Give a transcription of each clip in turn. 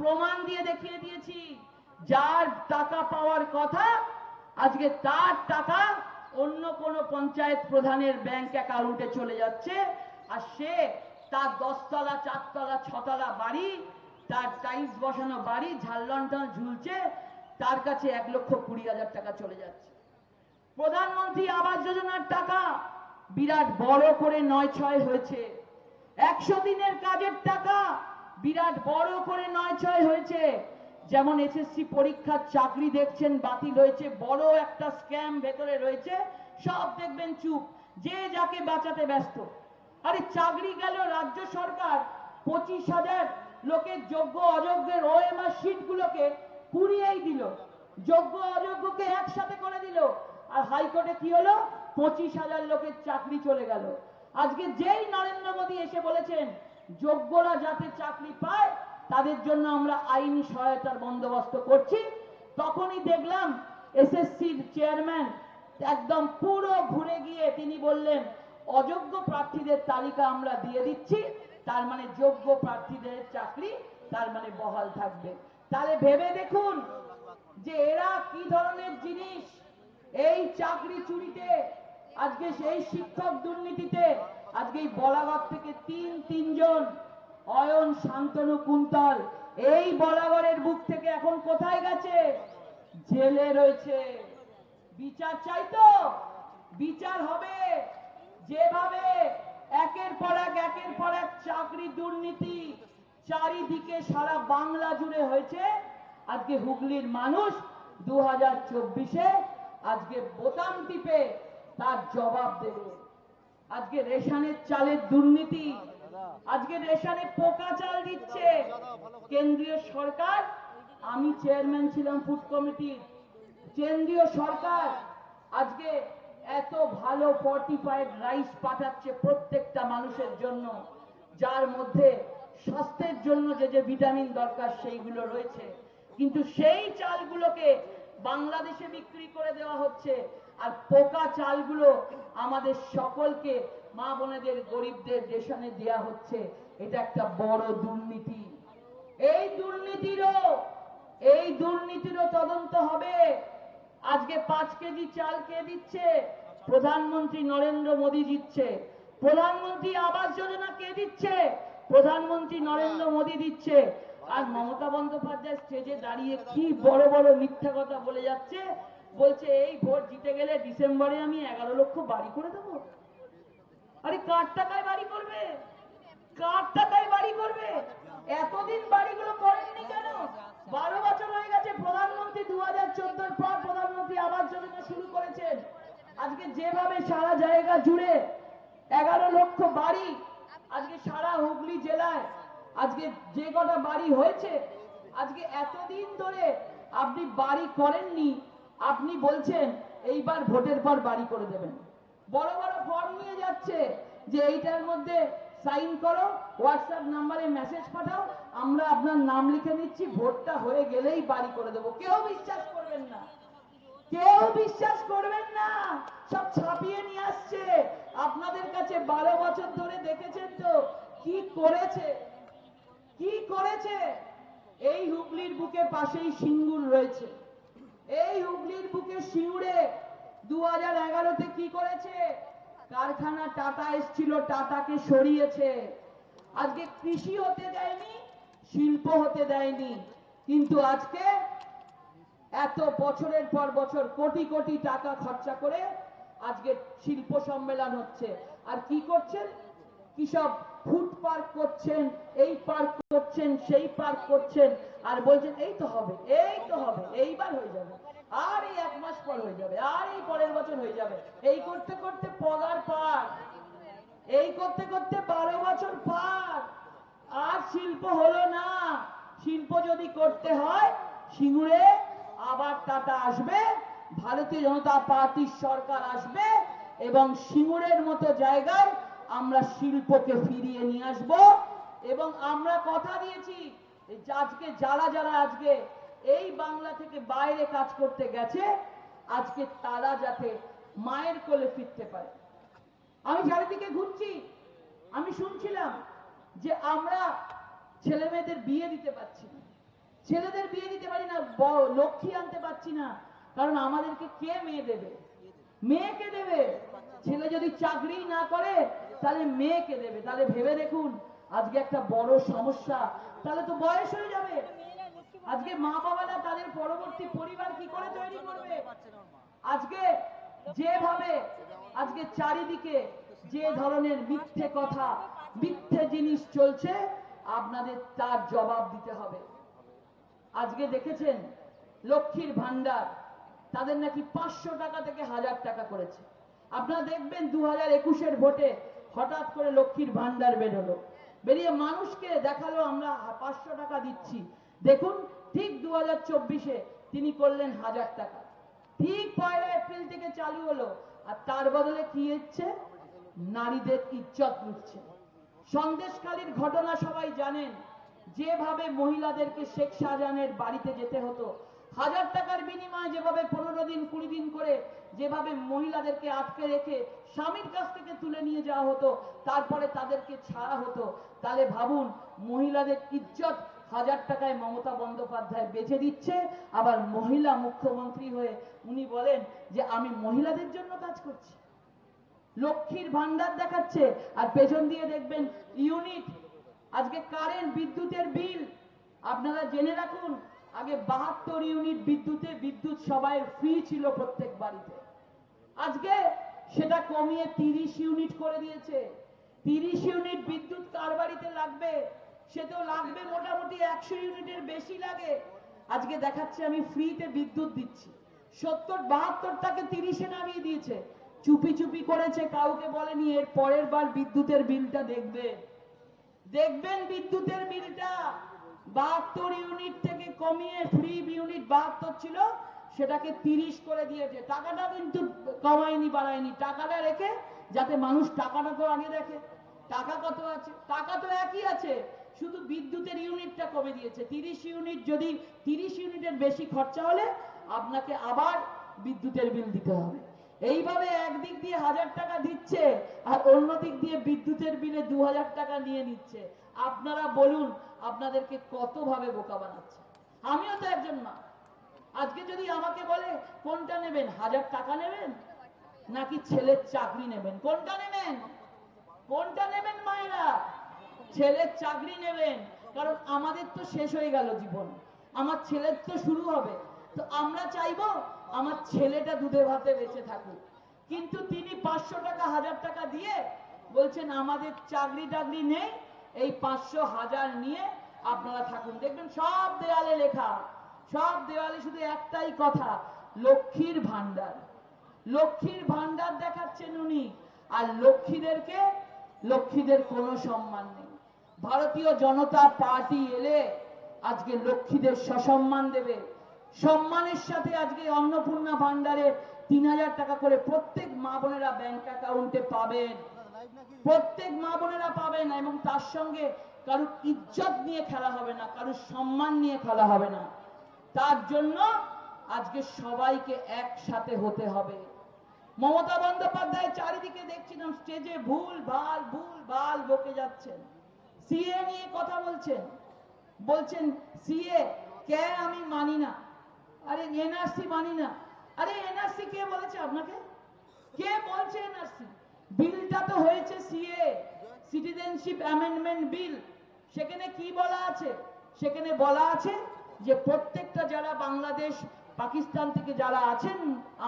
প্রমাণ দিয়ে দেখিয়ে দিয়েছি। যার টাকা পাওয়ার কথা, আজকে তার টাকা অন্য কোন পঞ্চায়েত প্রধানের ব্যাংক অ্যাকাউন্টে চলে যাচ্ছে। আর সে তার দশতলা, চারতলা, ছতলা বাড়ি, তার টাইলস বসানো বাড়ি ঝাল্লনটা ঝুলছে, তার কাছে এক লক্ষ কুড়ি হাজার টাকা চলে যাচ্ছে। প্রধানমন্ত্রী আবাস যোজনার টাকা বিরাট বড় করে নয় ছয় হয়েছে। একশো দিনের কাজের টাকা বিরাট বড় করে নয় ছয় হয়েছে। যেমন এসএসসি পরীক্ষার চাকরি দেখছেন, বাতিল হয়েছে, বড় একটা স্ক্যাম ভেতরে রয়েছে, সব দেখবেন চুপ। যে যাকে বাঁচাতে ব্যস্ত। আরে চাকরি গেল রাজ্য সরকার, পঁচিশ হাজার লোকের যোগ্য অযোগ্যের ওএমআর শিটগুলোকে পুড়িয়েই দিল। যোগ্য অযোগ্যকে একসাথে করে দিল। আর হাইকোর্টে কি হলো? পঁচিশ হাজার লোকের চাকরি চলে গেল। আজকে যেই নরেন্দ্র মোদী এসে বলেছেন যোগ্যরা যাতে চাকরি পায়, তাদের জন্য আমরা আইনি সহায়তার বন্দোবস্ত করছি। তখনই দেখলাম এসএসসির চেয়ারম্যান একদম পুরো ঘুরে গিয়ে তিনি বললেন, অযোগ্য প্রার্থীদের তালিকা আমরা দিয়ে দিচ্ছি, তার মানে যোগ্য প্রার্থীদের চাকরি, তার মানে বহাল থাকবে। তাহলে ভেবে দেখুন যে এরা কি ধরনের জিনিস। এই চাকরি চুরিতে, আজকে সেই শিক্ষক দুর্নীতিতে আজকে এই বলাগড় থেকে তিন তিনজন, অয়ন, শান্তনু, কুন্তল, এই বলাগড়ের বুক থেকে এখন কোথায় গেছে? জেলে রয়েছে। বিচার চাই তো? বিচার হবে। যেভাবে একের পর এক, একের পর এক চাকরি দুর্নীতি চারিদিকে সারা বাংলা জুড়ে হয়েছে। আজকে হুগলির মানুষ দু হাজার চব্বিশে আজকে বোতাম টিপে তার জবাব দেবে। আজকে রেশনের চালের দুর্নীতি, আজকে রেশনে পোকা চাল দিচ্ছে। কেন্দ্রীয় সরকার, আমি চেয়ারম্যান ছিলাম ফুড কমিটির। কেন্দ্রীয় সরকার আজকে এত ভালো ফর্টিফাইড রাইস পাঠাচ্ছে প্রত্যেকটা মানুষের জন্য, যার মধ্যে স্বাস্থ্যের জন্য যে যে ভিটামিন দরকার সেইগুলো রয়েছে। কিন্তু সেই চালগুলোকে বাংলাদেশে বিক্রি করে দেওয়া হচ্ছে, আর পোকা চালগুলো আমাদের সকলকে মা বোনেদের গরিবদের রেশনে দেওয়া হচ্ছে। এটা একটা বড় দুর্নীতি। এই দুর্নীতিরও এই দুর্নীতিরও তদন্ত হবে। আজকে পাঁচ কেজি চাল কে দিচ্ছে? প্রধানমন্ত্রী নরেন্দ্র মোদী দিচ্ছে। প্রধানমন্ত্রী আবাস যোজনা কে দিচ্ছে? প্রধানমন্ত্রী নরেন্দ্র মোদী দিচ্ছে। আর মমতা বন্দ্যোপাধ্যায় স্টেজে দাঁড়িয়ে কি বড় বড় মিথ্যা কথা বলে যাচ্ছে বলছে, এই ভোট জিতে গেলে ডিসেম্বরে আমি এগারো লক্ষ বাড়ি করে দেবো। আরে কার টাকায় বাড়ি করবে? কার টাকায় বাড়ি করবে? এতদিন বাড়িগুলো করেননি কেন? বারো বছর হয়ে গেছে, প্রধানমন্ত্রী দু হাজার চোদ্দোর পর প্রধানমন্ত্রী আবাস যোজনা শুরু করেছেন। আজকে যেভাবে সারা জায়গা জুড়ে এগারো লক্ষ বাড়ি, আজকে সারা হুগলি জেলায় আজকে যে কটা বাড়ি হয়েছে, আজকে এতদিন ধরে আপনি বাড়ি করেননি আপনি বলছেন এইবার ভোটের পর বাড়ি করে দেবেন। বড় বড় ফর্ম নিয়ে যাচ্ছে যে এইটার মধ্যে সাইন করো হোয়াটসঅ্যাপ নাম্বারে মেসেজ পাঠাও, আমরা আপনার নাম লিখে নিচ্ছি, ভোটটা হয়ে গেলেই বাড়ি করে দেবো। কেউ বিশ্বাস করবেন না। কেউ বিশ্বাস করবেন না। সব ছাপিয়ে নিয়ে আসছে। আপনাদের কাছে বারো বছর ধরে দেখেছেন তো, কি করেছে? কি করেছে? এই হুগলির বুকে পাশেই সিঙ্গুর রয়েছে। এই হুগলির বুকে সিঙ্গুরে দু হাজার এগারোতে কি করেছে? কারখানা টাটা এসছিল, টাটাকে সরিয়েছে। আজকে কৃষি হতে দেয়নি, শিল্প হতে দেয়নি। কিন্তু আজকে এত বছরের পর বছর কোটি কোটি টাকা খরচা করে আজকে শিল্প সম্মেলন হচ্ছে। আর কি করছেন? কি সব ফুড পার্ক করছেন, এই পার্ক করছেন, সেই পার্ক করছেন, আর বলছেন, এই তো হবে, এই তো হবে, এইবার হয়ে যাবে, আর এই এক মাস পর হয়ে যাবে, আর এই পরের বছর হয়ে যাবে, এই করতে করতে পগার পার, এই করতে করতে বারো বছর পার, আর শিল্প হলো না, শিল্প যদি করতে হয়, সিঙ্গুরে আবার টাটা আসবে, ভারতীয় জনতা পার্টির সরকার আসবে, এবং সিঙ্গুরের মতো জায়গায় আমরা শিল্পকে ফিরিয়ে নিয়ে আসব এবং আমরা কথা দিয়েছি আজকে যারা যারা আজকে এই বাংলা থেকে বাইরে কাজ করতে গেছে, আজকে তারা যাতে মায়ের কোলে ফিরতে পারে। আমি চারিদিকে ঘুরছি, আমি শুনছিলাম যে আমরা ছেলে মেয়েদের বিয়ে দিতে পারছি না। ছেলেদের বিয়ে দিতে পারি না লক্ষ্মী আনতে পারছি না, কারণ আমাদেরকে কে মেয়ে দেবে? মেয়েকে দেবে? ছেলে যদি চাকরি না করে তাহলে মেয়েকে দেবে, তাহলে ভেবে দেখুন আজকে একটা বড় সমস্যা। তাহলে তো বয়স হয়ে যাবে। আজকে মা বাবারা তাদের পরবর্তী পরিবার কি করে তৈরি করবে? আজকে যেভাবে, আজকে চারিদিকে যে ধরনের মিথ্যে কথা, মিথ্যে জিনিস চলছে, আপনাদের তার জবাব দিতে হবে। আজকে দেখেছেন লক্ষ্মীর ভান্ডার তাদের নাকি পাঁচশো টাকা থেকে হাজার টাকা করেছে। আপনারা দেখবেন দু হাজার একুশের ভোটে হঠাৎ করে লক্ষ্মীর ভান্ডার বেরোলো বেরিয়ে মানুষকে দেখাল, আমরা পাঁচশো টাকা দিচ্ছি। দেখুন, ঠিক দু হাজার চব্বিশে তিনি করলেন হাজার টাকা। ঠিক পয়লা এপ্রিল থেকে চালু হলো, আর তার বদলে কি হচ্ছে? নারীদের ইজ্জত লুটছে সন্দেশকালীর ঘটনা সবাই জানেন, যেভাবে মহিলাদেরকে শেখ শাহজাহানের বাড়িতে যেতে হতো হাজার টাকার বিনিময়ে যেভাবে পনেরো দিন, কুড়ি দিন করে যেভাবে মহিলাদেরকে আটকে রেখে স্বামীর কাছ থেকে তুলে নিয়ে যাওয়া হতো, তারপরে তাদেরকে ছাড়া হতো, তাহলে ভাবুন, মহিলাদের ইজ্জত হাজার টাকায় মমতা বন্দ্যোপাধ্যায় বেচে দিচ্ছে। আবার মহিলা মুখ্যমন্ত্রী হয়ে উনি বলেন যে, আমি মহিলাদের জন্য কাজ করছি। লক্ষ্মীর ভান্ডার দেখাচ্ছে। আর পেছন দিয়ে দেখবেন ইউনিট, আজকে কারেন্ট, বিদ্যুতের বিল, আপনারা জেনে রাখুন আগে বাহাত্তর ইউনিট বিদ্যুতে বিদ্যুৎ সবাই ফ্রি ছিল প্রত্যেক বাড়িতে। আজকে সেটা কমিয়ে তিরিশ ইউনিট করে দিয়েছে। তিরিশ ইউনিট বিদ্যুৎ কার বাড়িতে লাগবে? সে তো লাগবে মোটামুটি একশো ইউনিটের বেশি লাগে। আজকে দেখাচ্ছে, আমি ফ্রিতে বিদ্যুৎ দিচ্ছি। সত্তর, বাহাত্তরটাকে তিরিশে নামিয়ে দিয়েছে। চুপি চুপি করেছে, কাউকে বলেনি, এর পরের বার বিদ্যুতের বিলটা দেখবে। দেখবেন বিদ্যুতের বিলটা বাহাত্তর ইউনিট থেকে কমিয়ে ফ্রি ইউনিট বাহাত্তর ছিল, সেটাকে তিরিশ করে দিয়েছে। টাকাটা কিন্তু কমায়নি, বাড়ায়নি। টাকাটা রেখে যাতে মানুষ টাকাটা তো আগে দেখে। টাকা কত আছে? টাকা তো একই আছে, শুধু বিদ্যুতের ইউনিটটা কমে দিয়েছে। তিরিশ ইউনিট যদি তিরিশ ইউনিটের বেশি খরচা হলে আপনাকে আবার বিদ্যুতের বিল দিতে হবে। এইভাবে একদিক দিয়ে হাজার টাকা দিচ্ছে আর অন্য দিক দিয়ে বিদ্যুতের বিলে দু হাজার টাকা নিয়ে নিচ্ছে। আপনারা বলুন, আপনাদেরকে কতভাবে বোকা বানাচ্ছে? আমিও তো একজন মা। আজকে যদি আমাকে বলে, কোনটা নেবেন? হাজার টাকা নেবেন? নাকি ছেলের চাকরি নেবেন? কোনটা নেবেন? কোনটা নেবেন মায়েরা? ছেলের চাকরি নেবেন। কারণ আমাদের তো শেষ হয়ে গেল জীবন। আমার ছেলের তো শুরু হবে। তো আমরা চাইব আমার ছেলেটা দুধে ভাতে বেঁচে থাকুক। কিন্তু তিনি পাঁচশো টাকা, হাজার টাকা দিয়ে বলছেন, আমাদের চাকরি টাকরি নেই, এই পাঁচশো হাজার নিয়ে আপনারা থাকুন। দেখবেন সব দেয়ালে লেখা, সব দেওয়ালে শুধু একটাই কথা, লক্ষ্মীর ভান্ডার লক্ষ্মীর ভান্ডার দেখাচ্ছেন উনি, আর লক্ষ্মীদেরকে, লক্ষ্মীদের কোনো সম্মান নেই। ভারতীয় জনতা পার্টি এলে আজকে লক্ষ্মীদের সসম্মান দেবে। সম্মানের সাথে আজকে অন্নপূর্ণা ভান্ডারে তিন হাজার টাকা করে প্রত্যেক মা বোনেরা ব্যাংক অ্যাকাউন্টে পাবেন। প্রত্যেক মা বোনেরা পাবেন এবং তার সঙ্গে কারুর ইজ্জত নিয়ে খেলা হবে না, কারুর সম্মান নিয়ে খেলা হবে না। তার জন্য আজকে সবাইকে একসাথে হতে হবে। মমতা বন্দ্যোপাধ্যায় চারিদিকে দেখছিলাম, স্টেজে ভুল, ভালো ভুল, ভালো বকে যাচ্ছেন। সিএ নিয়ে কথা বলছেন। বলছেন, সিএ, কে আমি মানি না? আরে এনআরসি মানি না। আরে এনআরসি কে বলেছে আপনাকে? কে বলছে এনআরসি বিলটা তো হয়েছে সিএ সিটিজেনশিপ অ্যামেন্ডমেন্ট বিল সেখানে কি বলা আছে? সেখানে বলা আছে যে প্রত্যেকটা যারা বাংলাদেশ, পাকিস্তান থেকে যারা আছেন,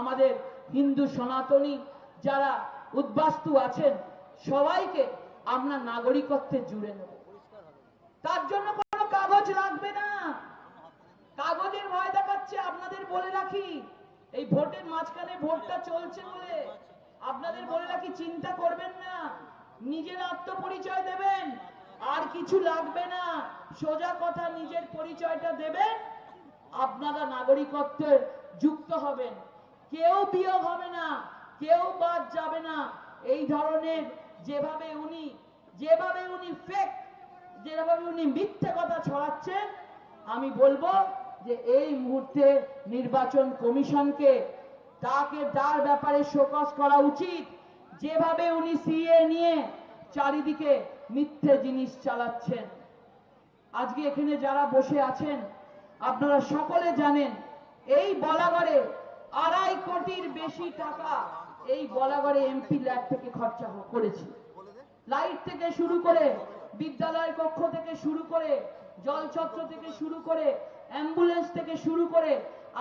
আমাদের হিন্দু সনাতনী যারা উদ্বাস্তু আছেন, সবাইকে আমরা নাগরিকত্বে জুড়ে নেব। তার জন্য কোনো কাগজ লাগবে না। কাগজের ভয় দেখাচ্ছে, আপনাদের বলে রাখি। এই ভোটের মাঝখানে ভোটটা চলছে বলে আপনাদের বলে রাখি, চিন্তা করবেন না। নিজের আত্মপরিচয় দেবেন, আর কিছু লাগবে না। সোজা কথা, নিজের পরিচয়টা দেবেন, আপনারা নাগরিকত্বে যুক্ত হবেন। কেউ বিয়োগ হবে না, কেউ বাদ যাবে না। এই ধরনের যেভাবে উনি যেভাবে উনি ফেক যেভাবে উনি মিথ্যে কথা ছড়াচ্ছেন, আমি বলব যে এই মুহূর্তে নির্বাচন কমিশনকে তাকে তার ব্যাপারে শোকস করা উচিত। যেভাবে উনি সিএ নিয়ে চারিদিকে মিথ্যে জিনিস চালাচ্ছেন। আজকে এখানে যারা বসে আছেন, আপনারা সকলে জানেন, এই বলাগড়ে আড়াই কোটির বেশি টাকা এই বলাগড়ে এমপি ল্যাব থেকে খরচা করেছি। লাইট থেকে শুরু করে বিদ্যালয়ের কক্ষ থেকে শুরু করে জলছত্র থেকে শুরু করে অ্যাম্বুলেন্স থেকে শুরু করে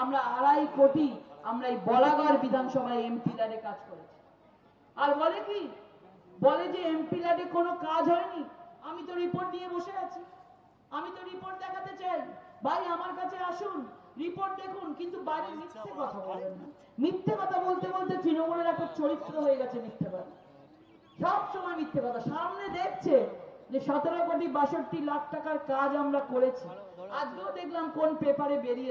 আমরা আড়াই কোটি আমরা এই বলাগড় বিধানসভায় এমপি ল্যাডে কাজ করেছি। আর বলে কি? বলে যে এমপি ল্যাডে কোনো কাজ হয়নি। আমি তো রিপোর্ট নিয়ে বসে আছি। আমি তো রিপোর্ট দেখাতে চাই। ভাই, আমার কাছে আসুন, রিপোর্ট দেখুন, কিন্তু বাইরে মিথ্যে কথা বলেন না। মিথ্যে কথা বলতে বলতে তৃণমূলের একটা চরিত্র হয়ে গেছে মিথ্যে কথা। সব সময় মিথ্যে কথা। সামনে দেখছে যে সতেরো কোটি বাষট্টি লাখ টাকার কাজ আমরা করেছি। আজকেও দেখলাম কোন পেপারে বেরিয়ে